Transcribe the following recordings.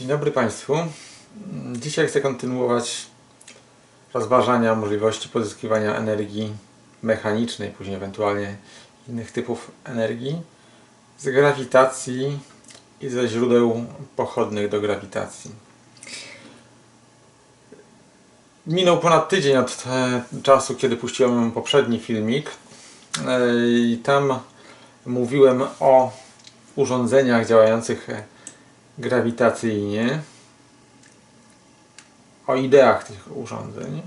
Dzień dobry Państwu. Dzisiaj chcę kontynuować rozważania możliwości pozyskiwania energii mechanicznej, później ewentualnie innych typów energii z grawitacji i ze źródeł pochodnych do grawitacji. Minął ponad tydzień od e, czasu, kiedy puściłem poprzedni filmik e, i tam mówiłem o urządzeniach działających e, grawitacyjnie, o ideach tych urządzeń.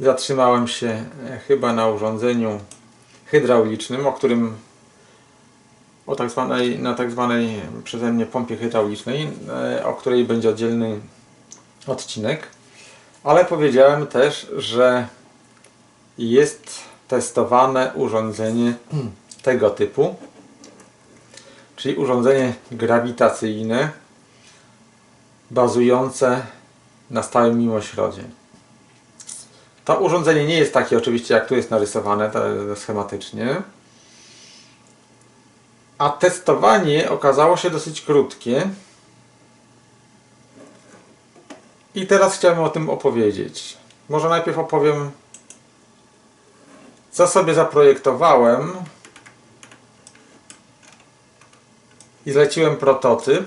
Zatrzymałem się e, chyba na urządzeniu hydraulicznym, o którym o tak zwanej, na tak zwanej przeze mnie pompie hydraulicznej, e, o której będzie oddzielny odcinek. Ale powiedziałem też, że jest testowane urządzenie tego typu, czyli urządzenie grawitacyjne bazujące na stałym mimośrodzie. To urządzenie nie jest takie oczywiście jak tu jest narysowane schematycznie. A testowanie okazało się dosyć krótkie. I teraz chciałem o tym opowiedzieć. Może najpierw opowiem, co sobie zaprojektowałem i zleciłem prototyp.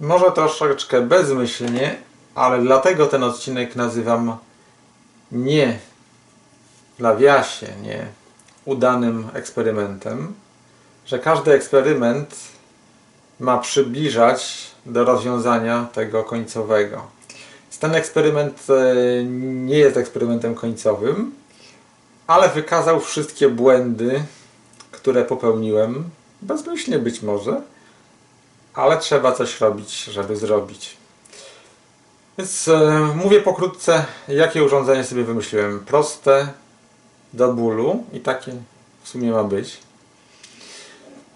Może troszeczkę bezmyślnie, ale dlatego ten odcinek nazywam nie w nawiasie, nie udanym eksperymentem, że każdy eksperyment ma przybliżać do rozwiązania tego końcowego. Ten eksperyment e, nie jest eksperymentem końcowym, ale wykazał wszystkie błędy, które popełniłem, bezmyślnie być może, ale trzeba coś robić, żeby zrobić. Więc e, mówię pokrótce, jakie urządzenie sobie wymyśliłem. Proste, do bólu i takie w sumie ma być.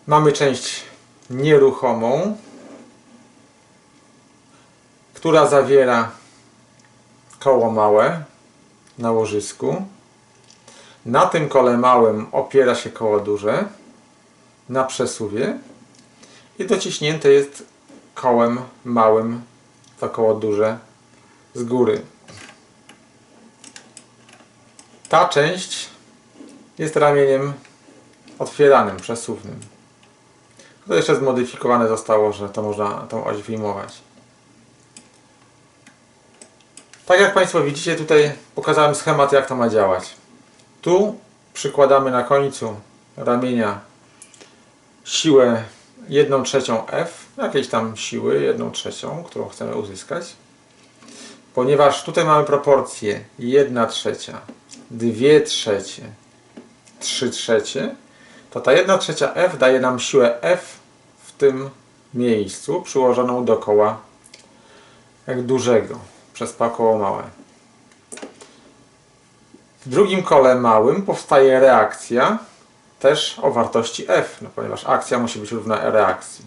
Mamy część nieruchomą, która zawiera koło małe na łożysku. Na tym kole małym opiera się koło duże na przesuwie i dociśnięte jest kołem małym to koło duże z góry. Ta część jest ramieniem otwieranym, przesuwnym. To jeszcze zmodyfikowane zostało, że to można tą oś wyjmować. Tak jak Państwo widzicie, tutaj pokazałem schemat, jak to ma działać. Tu przykładamy na końcu ramienia siłę 1 trzecią F, jakiejś tam siły 1 trzecią, którą chcemy uzyskać. Ponieważ tutaj mamy proporcje 1 trzecia, 2 trzecie, 3 trzecie, to ta 1 trzecia F daje nam siłę F w tym miejscu przyłożoną do koła dużego przez koło małe. W drugim kole małym powstaje reakcja też o wartości F, no ponieważ akcja musi być równa reakcji.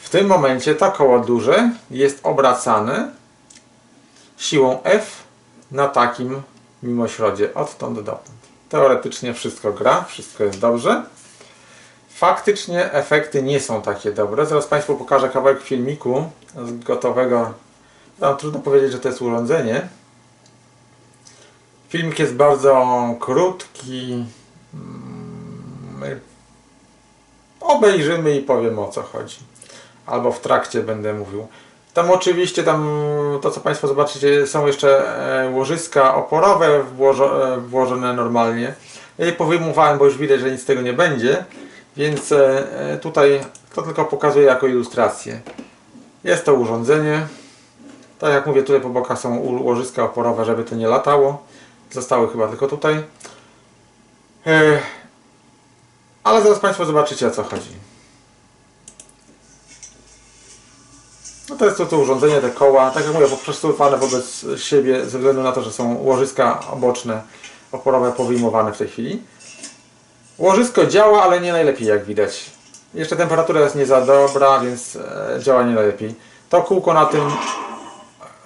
W tym momencie to koło duże jest obracane siłą F na takim mimośrodzie odtąd dotąd. Teoretycznie wszystko gra, wszystko jest dobrze. Faktycznie efekty nie są takie dobre. Zaraz Państwu pokażę kawałek filmiku z gotowego. No, trudno powiedzieć, że to jest urządzenie. Filmik jest bardzo krótki. My obejrzymy i powiem o co chodzi. Albo w trakcie będę mówił. Tam oczywiście, tam to co Państwo zobaczycie, są jeszcze e, łożyska oporowe włożo, e, włożone normalnie. Ja je powyjmowałem, bo już widać, że nic z tego nie będzie. Więc e, tutaj to tylko pokazuję jako ilustrację. Jest to urządzenie. Tak jak mówię, tutaj po bokach są łożyska oporowe, żeby to nie latało. Zostały chyba tylko tutaj. Ale zaraz Państwo zobaczycie o co chodzi. No to jest to, to urządzenie, te koła, tak jak mówię, przesuwane wobec siebie ze względu na to, że są łożyska boczne, oporowe powyjmowane w tej chwili. Łożysko działa, ale nie najlepiej jak widać. Jeszcze temperatura jest nie za dobra, więc e, działa nie najlepiej. To kółko na tym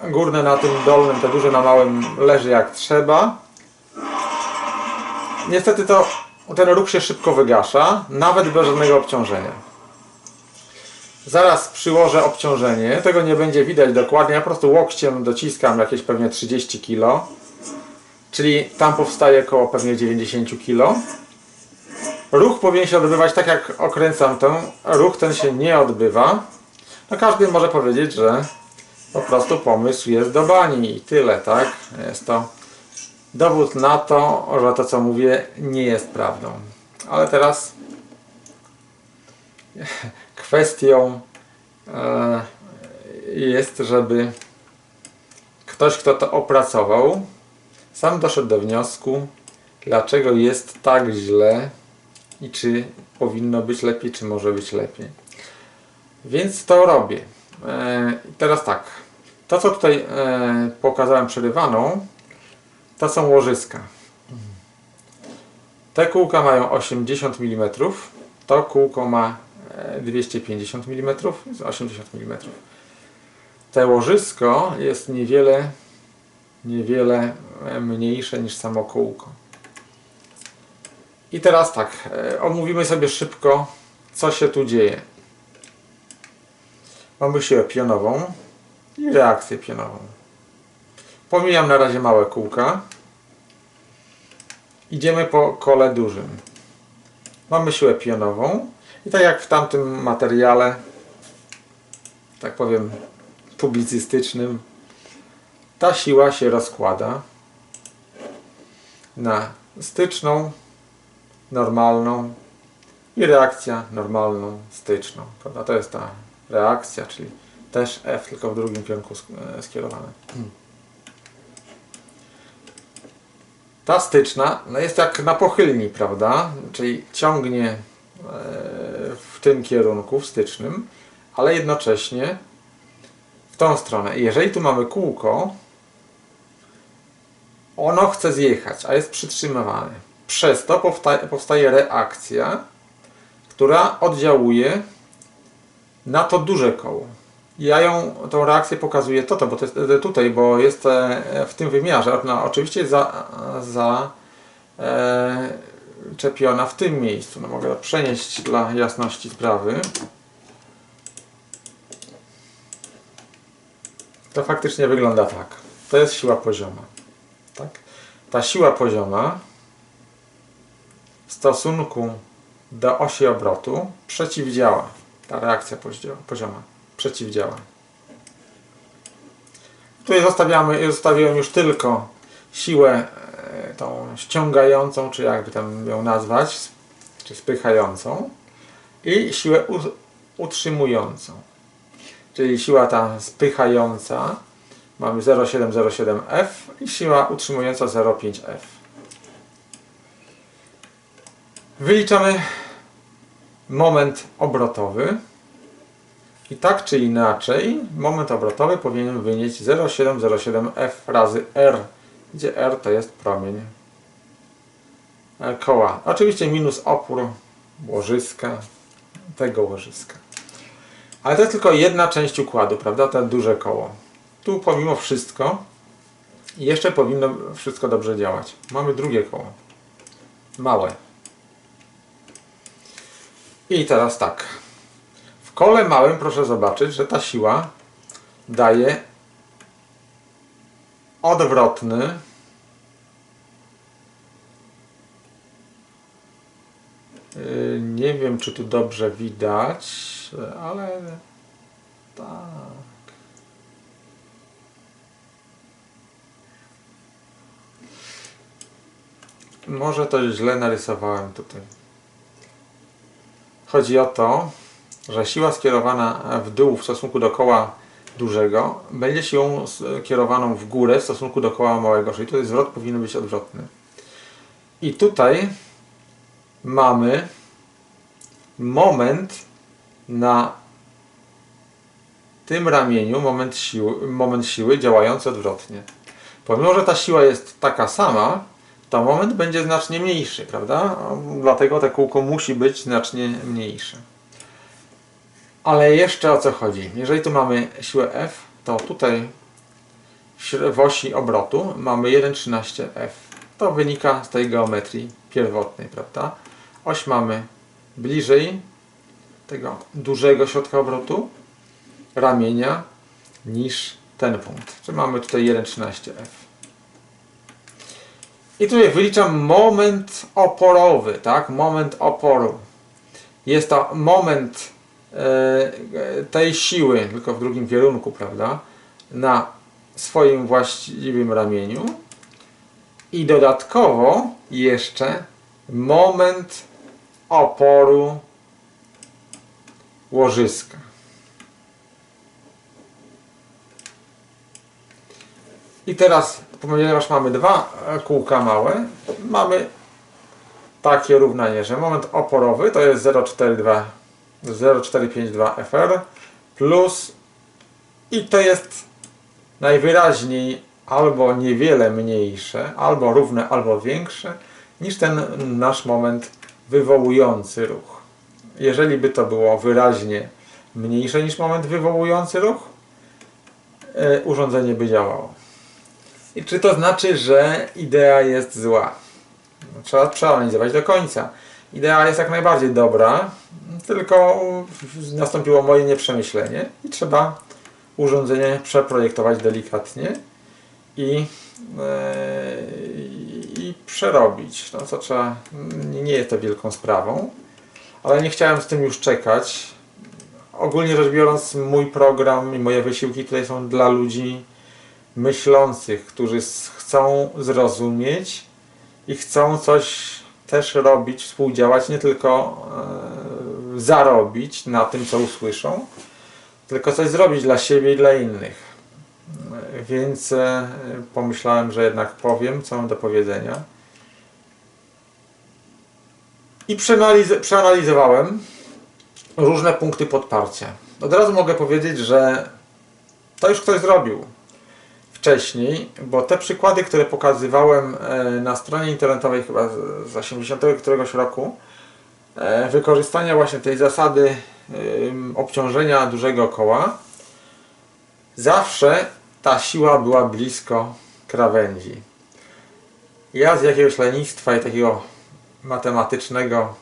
górne, na tym dolnym, te duże na małym leży jak trzeba. Niestety to ten ruch się szybko wygasza, nawet bez żadnego obciążenia. Zaraz przyłożę obciążenie. Tego nie będzie widać dokładnie. Ja po prostu łokciem dociskam jakieś pewnie 30 kg. Czyli tam powstaje około pewnie 90 kg. Ruch powinien się odbywać tak jak okręcam ten. Ruch ten się nie odbywa. No każdy może powiedzieć, że po prostu pomysł jest do bani i tyle, tak? Jest to dowód na to, że to co mówię nie jest prawdą. Ale teraz kwestią e, jest, żeby ktoś, kto to opracował, sam doszedł do wniosku, dlaczego jest tak źle i czy powinno być lepiej, czy może być lepiej. Więc to robię. E, teraz tak. To, co tutaj e, pokazałem przerywaną, to są łożyska. Te kółka mają 80 mm, to kółko ma e, 250 mm, jest 80 mm. Te łożysko jest niewiele, niewiele e, mniejsze niż samo kółko. I teraz tak, e, omówimy sobie szybko, co się tu dzieje. Mamy siłę pionową i reakcję pionową. Pomijam na razie małe kółka. Idziemy po kole dużym. Mamy siłę pionową i tak jak w tamtym materiale, tak powiem publicystycznym, ta siła się rozkłada na styczną, normalną i reakcja normalną, styczną. Prawda? To jest ta reakcja, czyli też F, tylko w drugim kierunku e, skierowane. Ta styczna no jest jak na pochylni, prawda? Czyli ciągnie e, w tym kierunku, w stycznym, ale jednocześnie w tą stronę. I jeżeli tu mamy kółko, ono chce zjechać, a jest przytrzymywane. Przez to powsta- powstaje reakcja, która oddziałuje na to duże koło. Ja ją, tą reakcję pokazuję to, to bo to jest e, tutaj, bo jest e, w tym wymiarze. Ona oczywiście za, za e, czepiona w tym miejscu. No mogę przenieść dla jasności sprawy. To faktycznie wygląda tak. To jest siła pozioma. Tak? Ta siła pozioma w stosunku do osi obrotu przeciwdziała. Ta reakcja pozio- pozioma przeciwdziała. Tutaj zostawiamy, zostawiłem już tylko siłę e, tą ściągającą, czy jakby tam ją nazwać, czy spychającą i siłę utrzymującą. Czyli siła ta spychająca mamy 0,707F i siła utrzymująca 0,5F. Wyliczamy moment obrotowy. I tak czy inaczej, moment obrotowy powinien wynieść 0,707F razy R, gdzie R to jest promień e, koła. Oczywiście minus opór łożyska, tego łożyska. Ale to jest tylko jedna część układu, prawda? To duże koło. Tu pomimo wszystko jeszcze powinno wszystko dobrze działać. Mamy drugie koło. Małe. I teraz tak. Kole małym proszę zobaczyć, że ta siła daje odwrotny Yy, Nie wiem, czy tu dobrze widać, ale tak. Może to źle narysowałem tutaj. Chodzi o to, że siła skierowana w dół w stosunku do koła dużego będzie siłą kierowaną w górę w stosunku do koła małego, czyli tutaj zwrot powinien być odwrotny. I tutaj mamy moment na tym ramieniu, moment siły, moment siły działający odwrotnie. Pomimo, że ta siła jest taka sama, to moment będzie znacznie mniejszy, prawda? Dlatego te kółko musi być znacznie mniejsze. Ale jeszcze o co chodzi? Jeżeli tu mamy siłę F, to tutaj w osi obrotu mamy 1,13F. To wynika z tej geometrii pierwotnej, prawda? Oś mamy bliżej tego dużego środka obrotu ramienia niż ten punkt. Czyli mamy tutaj 1,13F. I tu jak wyliczam moment oporowy, tak? Moment oporu. Jest to moment tej siły, tylko w drugim kierunku, prawda? Na swoim właściwym ramieniu. I dodatkowo jeszcze moment oporu łożyska. I teraz, ponieważ mamy dwa kółka małe, mamy takie równanie, że moment oporowy to jest 0,42 0,452 FR plus i to jest najwyraźniej albo niewiele mniejsze, albo równe, albo większe niż ten nasz moment wywołujący ruch. Jeżeli by to było wyraźnie mniejsze niż moment wywołujący ruch, e, urządzenie by działało. I czy to znaczy, że idea jest zła? Trzeba przeanalizować do końca. Idea jest jak najbardziej dobra, tylko nastąpiło moje nieprzemyślenie i trzeba urządzenie przeprojektować delikatnie i, yy, i przerobić. No, co trzeba, nie jest to wielką sprawą, ale nie chciałem z tym już czekać. Ogólnie rzecz biorąc, mój program i moje wysiłki tutaj są dla ludzi myślących, którzy chcą zrozumieć i chcą coś też robić, współdziałać, nie tylko e, zarobić na tym, co usłyszą, tylko coś zrobić dla siebie i dla innych. Więc e, pomyślałem, że jednak powiem, co mam do powiedzenia. I przeanaliz przeanalizowałem różne punkty podparcia. Od razu mogę powiedzieć, że to już ktoś zrobił wcześniej, bo te przykłady, które pokazywałem e, na stronie internetowej chyba z 80 któregoś roku, e, wykorzystania właśnie tej zasady obciążenia dużego koła, zawsze ta siła była blisko krawędzi. Ja z jakiegoś lenistwa i takiego matematycznego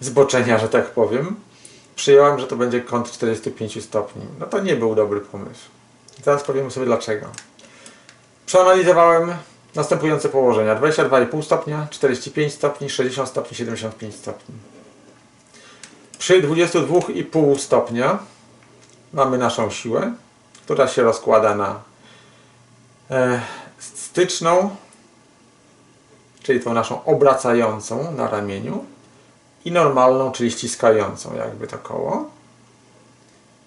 zboczenia, że tak powiem, przyjąłem, że to będzie kąt 45 stopni. No to nie był dobry pomysł. Zaraz powiemy sobie dlaczego. Przeanalizowałem następujące położenia. 22,5 stopnia, 45 stopni, 60 stopni, 75 stopni. Przy 22,5 stopnia mamy naszą siłę, która się rozkłada na e, styczną, czyli tą naszą obracającą na ramieniu i normalną, czyli ściskającą jakby to koło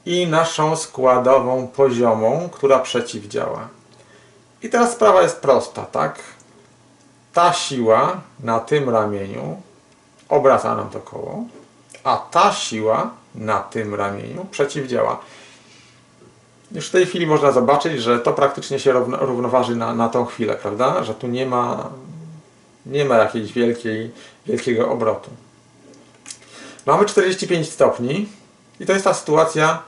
i naszą składową poziomą, która przeciwdziała. I teraz sprawa jest prosta, tak? Ta siła na tym ramieniu obraca nam to koło, a ta siła na tym ramieniu przeciwdziała. Już w tej chwili można zobaczyć, że to praktycznie się równoważy na, na tą chwilę, prawda? Że tu nie ma, nie ma jakiejś wielkiej, wielkiego obrotu. Mamy 45 stopni i to jest ta sytuacja,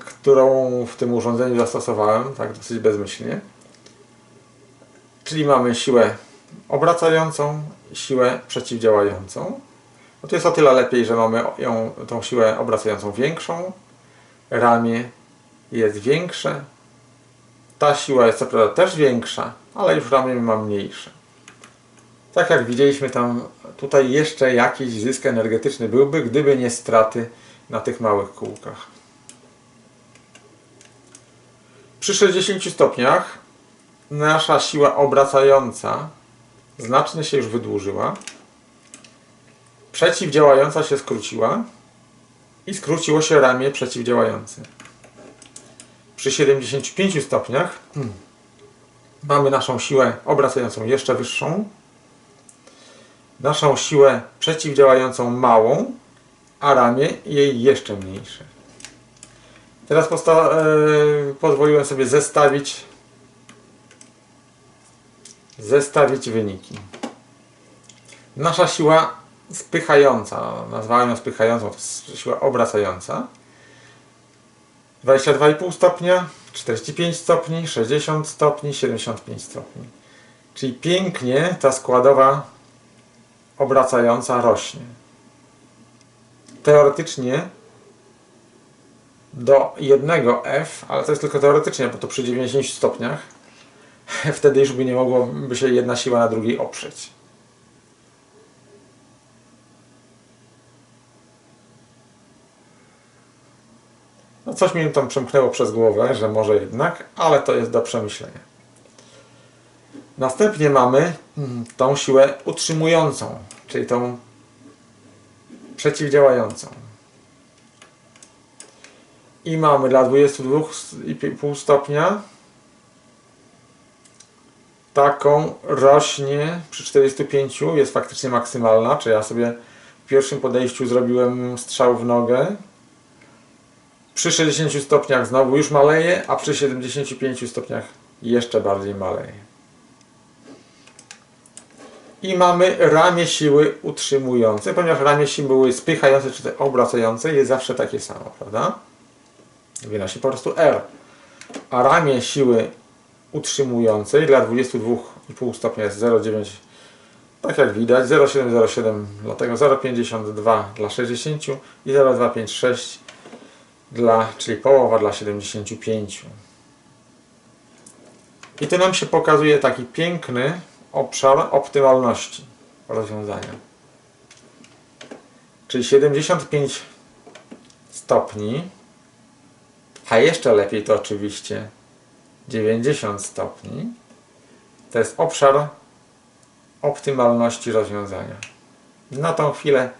którą w tym urządzeniu zastosowałem, tak dosyć bezmyślnie. Czyli mamy siłę obracającą, siłę przeciwdziałającą. No to jest o tyle lepiej, że mamy ją, tą siłę obracającą większą, ramię jest większe, ta siła jest co prawda też większa, ale już ramię ma mniejsze. Tak jak widzieliśmy tam, tutaj jeszcze jakiś zysk energetyczny byłby, gdyby nie straty na tych małych kółkach. Przy 60 stopniach nasza siła obracająca znacznie się już wydłużyła. Przeciwdziałająca się skróciła i skróciło się ramię przeciwdziałające. Przy 75 stopniach hmm, mamy naszą siłę obracającą jeszcze wyższą, naszą siłę przeciwdziałającą małą, a ramię jej jeszcze mniejsze. Teraz e, pozwoliłem sobie zestawić zestawić wyniki. Nasza siła spychająca, nazwałem ją spychającą, siła obracająca. 22,5 stopnia, 45 stopni, 60 stopni, 75 stopni. Czyli pięknie ta składowa obracająca rośnie. teoretycznie do jednego F, ale to jest tylko teoretycznie, bo to przy 90 stopniach wtedy już by nie mogłoby się jedna siła na drugiej oprzeć. No coś mi tam przemknęło przez głowę, że może jednak, ale to jest do przemyślenia. Następnie mamy mm, tą siłę utrzymującą, czyli tą przeciwdziałającą. I mamy dla 22,5 stopnia taką rośnie przy 45 jest faktycznie maksymalna, czy ja sobie w pierwszym podejściu zrobiłem strzał w nogę. Przy 60 stopniach znowu już maleje, a przy 75 stopniach jeszcze bardziej maleje. I mamy ramię siły utrzymujące, ponieważ ramię siły spychające czy te obracające jest zawsze takie samo, prawda? Wynosi po prostu R. A ramię siły utrzymującej dla 22,5 stopnia jest 0,9 tak jak widać 0,707 dlatego 0,52 dla 60 i 0,256 dla, czyli połowa dla 75 i tu nam się pokazuje taki piękny obszar optymalności rozwiązania. Czyli 75 stopni a jeszcze lepiej to oczywiście 90 stopni to jest obszar optymalności rozwiązania. Na tą chwilę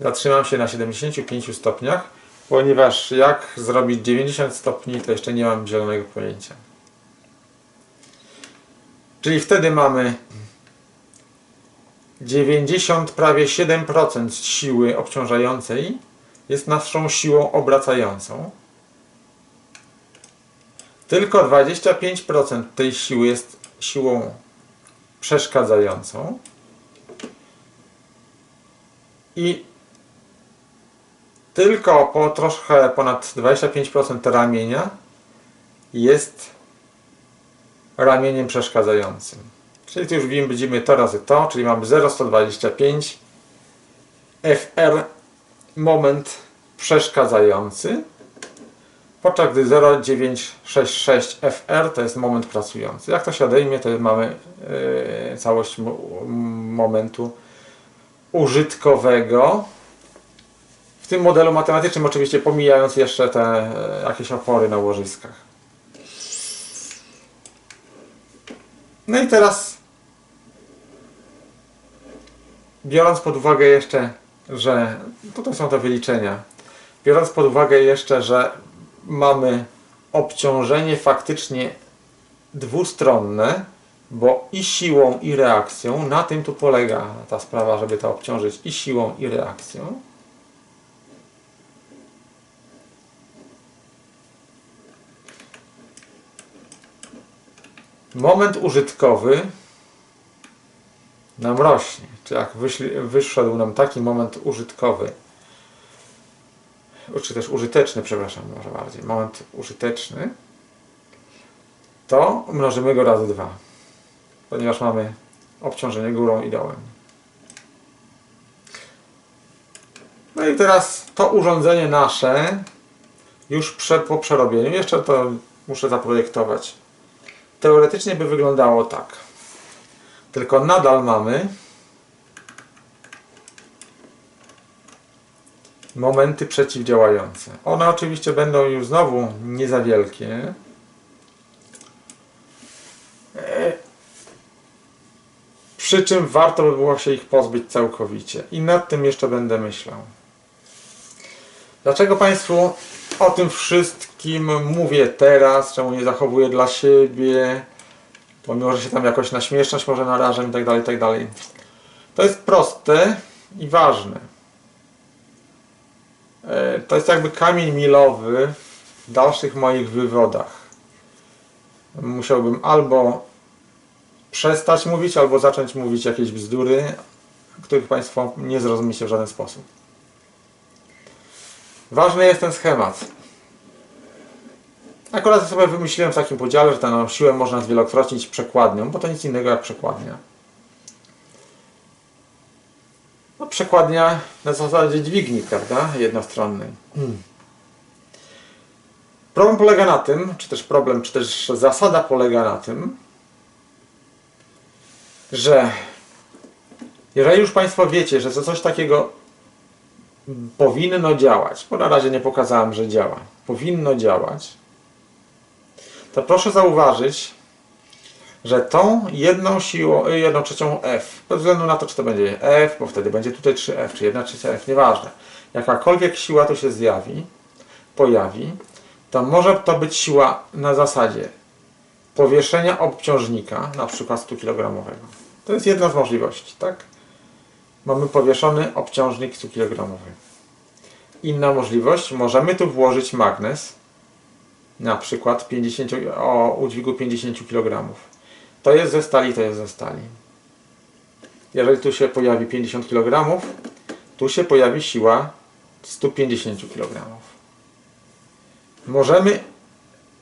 zatrzymam się na 75 stopniach, ponieważ jak zrobić 90 stopni to jeszcze nie mam zielonego pojęcia. Czyli wtedy mamy 90 prawie 7% siły obciążającej jest naszą siłą obracającą tylko 25% tej siły jest siłą przeszkadzającą i tylko po troszkę ponad 25% ramienia jest ramieniem przeszkadzającym. Czyli tu już widzimy to razy to, czyli mamy 0,125 FR moment przeszkadzający podczas gdy 0966 FR to jest moment pracujący. Jak to się odejmie, to mamy yy, całość momentu użytkowego. W tym modelu matematycznym oczywiście pomijając jeszcze te yy, jakieś opory na łożyskach. No i teraz biorąc pod uwagę jeszcze, że tutaj są te wyliczenia, biorąc pod uwagę jeszcze, że mamy obciążenie faktycznie dwustronne, bo i siłą, i reakcją, na tym tu polega ta sprawa, żeby to obciążyć i siłą, i reakcją. Moment użytkowy nam rośnie. Czy jak wyszedł nam taki moment użytkowy, czy też użyteczny, przepraszam, może bardziej, moment użyteczny, to mnożymy go razy dwa, ponieważ mamy obciążenie górą i dołem. No i teraz to urządzenie nasze już prze, po przerobieniu, jeszcze to muszę zaprojektować. Teoretycznie by wyglądało tak. Tylko nadal mamy momenty przeciwdziałające. One oczywiście będą już znowu nie za wielkie. Przy czym warto by było się ich pozbyć całkowicie. I nad tym jeszcze będę myślał. Dlaczego Państwu o tym wszystkim mówię teraz? Czemu nie zachowuję dla siebie? Pomimo, że się tam jakoś na śmieszność może narażę i tak dalej, tak dalej. To jest proste i ważne. E, to jest jakby kamień milowy w dalszych moich wywodach. Musiałbym albo przestać mówić, albo zacząć mówić jakieś bzdury, których Państwo nie zrozumiecie w żaden sposób. Ważny jest ten schemat. Akurat sobie wymyśliłem w takim podziale, że tę siłę można zwielokrotnić przekładnią, bo to nic innego jak przekładnia. No, przekładnia na zasadzie dźwigni, prawda? Jednostronnej. Problem polega na tym, czy też problem, czy też zasada polega na tym, że jeżeli już Państwo wiecie, że coś takiego powinno działać, bo na razie nie pokazałem, że działa, powinno działać, to proszę zauważyć, że tą jedną siłą, y, jedną trzecią F, bez względu na to, czy to będzie F, bo wtedy będzie tutaj 3F, czy 1 trzecia F, nieważne. Jakakolwiek siła tu się zjawi, pojawi, to może to być siła na zasadzie powieszenia obciążnika, na przykład 100 kg. To jest jedna z możliwości, tak? Mamy powieszony obciążnik 100 kg. Inna możliwość, możemy tu włożyć magnes, na przykład 50, o udźwigu 50 kg. To jest ze stali, to jest ze stali. Jeżeli tu się pojawi 50 kg, tu się pojawi siła 150 kg. Możemy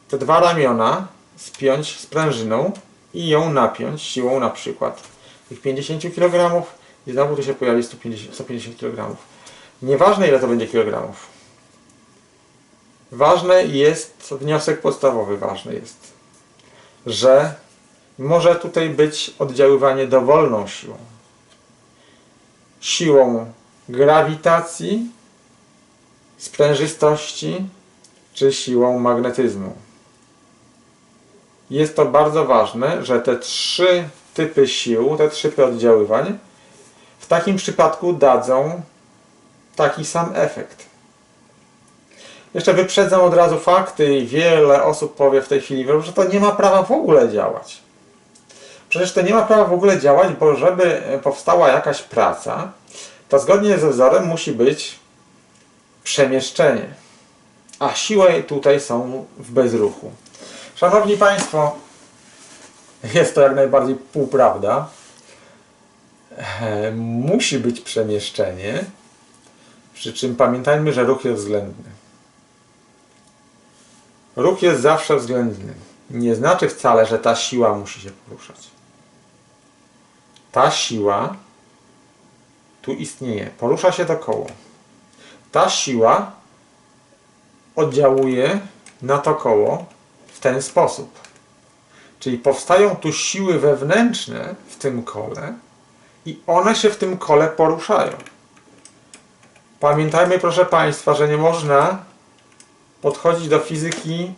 te dwa ramiona spiąć sprężyną i ją napiąć siłą na przykład tych 50 kg i znowu tu się pojawi 150, 150 kg. Nieważne ile to będzie kilogramów. Ważne jest, wniosek podstawowy ważny jest, że może tutaj być oddziaływanie dowolną siłą. Siłą grawitacji, sprężystości czy siłą magnetyzmu. Jest to bardzo ważne, że te trzy typy sił, te trzy typy oddziaływań w takim przypadku dadzą taki sam efekt. Jeszcze wyprzedzam od razu fakty i wiele osób powie w tej chwili, że to nie ma prawa w ogóle działać. Przecież to nie ma prawa w ogóle działać, bo żeby powstała jakaś praca, to zgodnie ze wzorem musi być przemieszczenie. A siły tutaj są w bezruchu. Szanowni Państwo, jest to jak najbardziej półprawda. E, Musi być przemieszczenie, przy czym pamiętajmy, że ruch jest względny. Ruch jest zawsze względny. Nie znaczy wcale, że ta siła musi się poruszać. Ta siła tu istnieje, porusza się to koło. Ta siła oddziałuje na to koło w ten sposób. Czyli powstają tu siły wewnętrzne w tym kole i one się w tym kole poruszają. Pamiętajmy, proszę Państwa, że nie można podchodzić do fizyki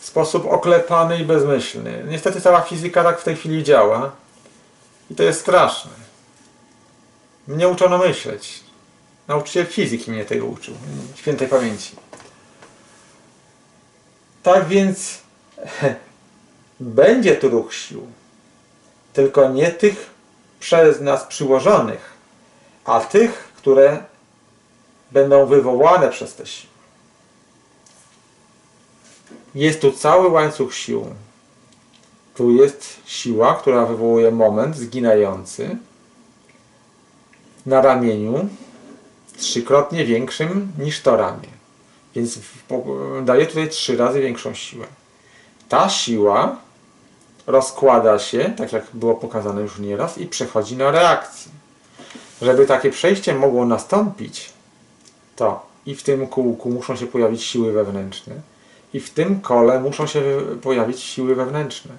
w sposób oklepany i bezmyślny. Niestety cała fizyka tak w tej chwili działa i to jest straszne. Mnie uczono myśleć. Nauczyciel fizyki mnie tego uczył, świętej pamięci. Tak więc będzie tu ruch sił, tylko nie tych przez nas przyłożonych, a tych, które będą wywołane przez te siły. Jest tu cały łańcuch sił. Tu jest siła, która wywołuje moment zginający na ramieniu trzykrotnie większym niż to ramię. Więc daje tutaj trzy razy większą siłę. Ta siła rozkłada się, tak jak było pokazane już nieraz, i przechodzi na reakcję. Żeby takie przejście mogło nastąpić, to i w tym kółku muszą się pojawić siły wewnętrzne, i w tym kole muszą się pojawić siły wewnętrzne.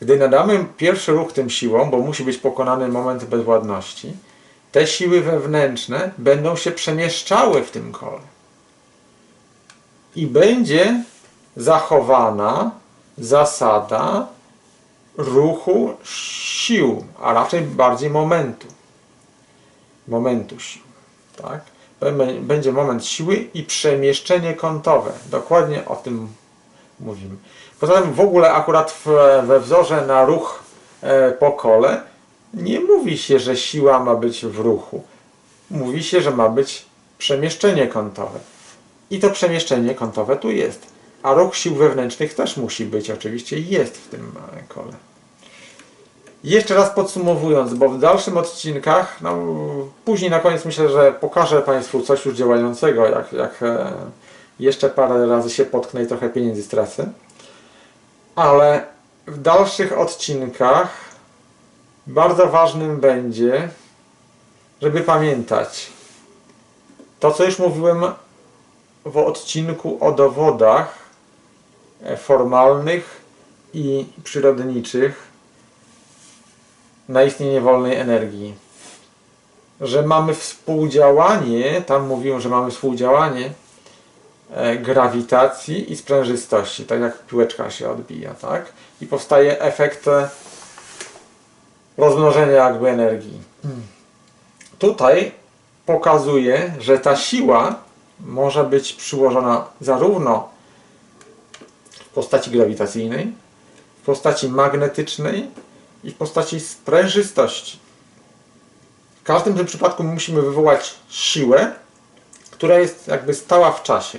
Gdy nadamy pierwszy ruch tym siłom, bo musi być pokonany moment bezwładności, te siły wewnętrzne będą się przemieszczały w tym kole. I będzie zachowana zasada ruchu sił, a raczej bardziej momentu. Momentu sił. Tak? Będzie moment siły i przemieszczenie kątowe. Dokładnie o tym mówimy. Poza tym w ogóle akurat w, we wzorze na ruch e, po kole nie mówi się, że siła ma być w ruchu. Mówi się, że ma być przemieszczenie kątowe. I to przemieszczenie kątowe tu jest. A ruch sił wewnętrznych też musi być, oczywiście jest w tym e, kole. Jeszcze raz podsumowując, bo w dalszym odcinkach, no, później na koniec myślę, że pokażę Państwu coś już działającego, jak, jak e, jeszcze parę razy się potknę i trochę pieniędzy stracę. Ale w dalszych odcinkach bardzo ważnym będzie, żeby pamiętać to, co już mówiłem w odcinku o dowodach e, formalnych i przyrodniczych na istnienie wolnej energii. Że mamy współdziałanie, tam mówiłem, że mamy współdziałanie grawitacji i sprężystości, tak jak piłeczka się odbija, tak? I powstaje efekt e, rozmnożenia jakby energii. Tutaj pokazuje, że ta siła może być przyłożona zarówno w postaci grawitacyjnej, w postaci magnetycznej i w postaci sprężystości. W każdym tym przypadku musimy wywołać siłę, która jest jakby stała w czasie.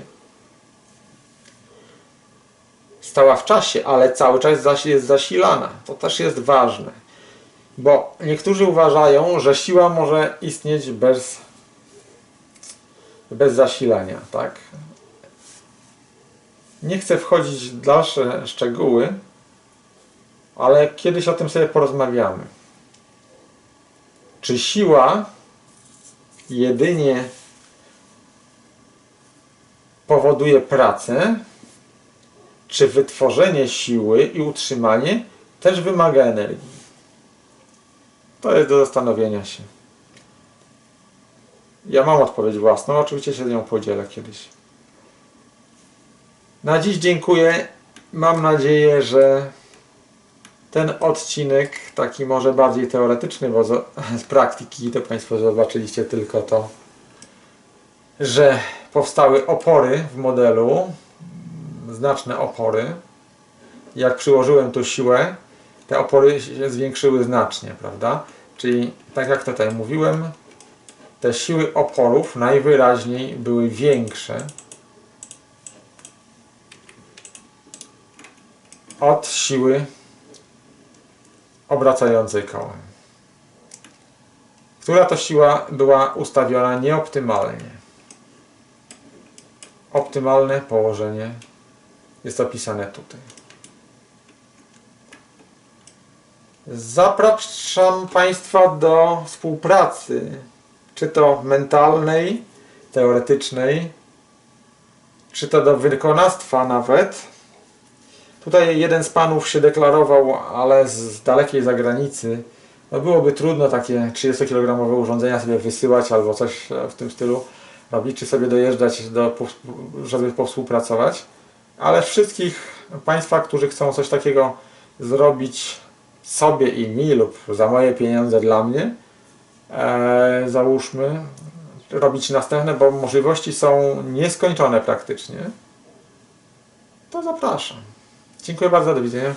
Stała w czasie, ale cały czas zas- jest zasilana. To też jest ważne. Bo niektórzy uważają, że siła może istnieć bez, bez zasilania, tak? Nie chcę wchodzić w dalsze szczegóły, ale kiedyś o tym sobie porozmawiamy. Czy siła jedynie powoduje pracę, czy wytworzenie siły i utrzymanie też wymaga energii? To jest do zastanowienia się. Ja mam odpowiedź własną, oczywiście się z nią podzielę kiedyś. Na dziś dziękuję. Mam nadzieję, że ten odcinek, taki może bardziej teoretyczny, bo z, praktyki to Państwo zobaczyliście tylko to, że powstały opory w modelu, znaczne opory. Jak przyłożyłem tu siłę, te opory się zwiększyły znacznie, prawda? Czyli tak jak tutaj mówiłem, te siły oporów najwyraźniej były większe od siły obracającej kołem. Która to siła była ustawiona nieoptymalnie. Optymalne położenie jest opisane tutaj. Zapraszam Państwa do współpracy, czy to mentalnej, teoretycznej, czy to do wykonawstwa nawet. Tutaj jeden z panów się deklarował, ale z dalekiej zagranicy. No byłoby trudno takie 30-kilogramowe urządzenia sobie wysyłać albo coś w tym stylu robić, czy sobie dojeżdżać, do, żeby powspółpracować. Ale wszystkich Państwa, którzy chcą coś takiego zrobić sobie i mi lub za moje pieniądze dla mnie, e, załóżmy, robić następne, bo możliwości są nieskończone praktycznie, to zapraszam. Dziękuję bardzo, do widzenia.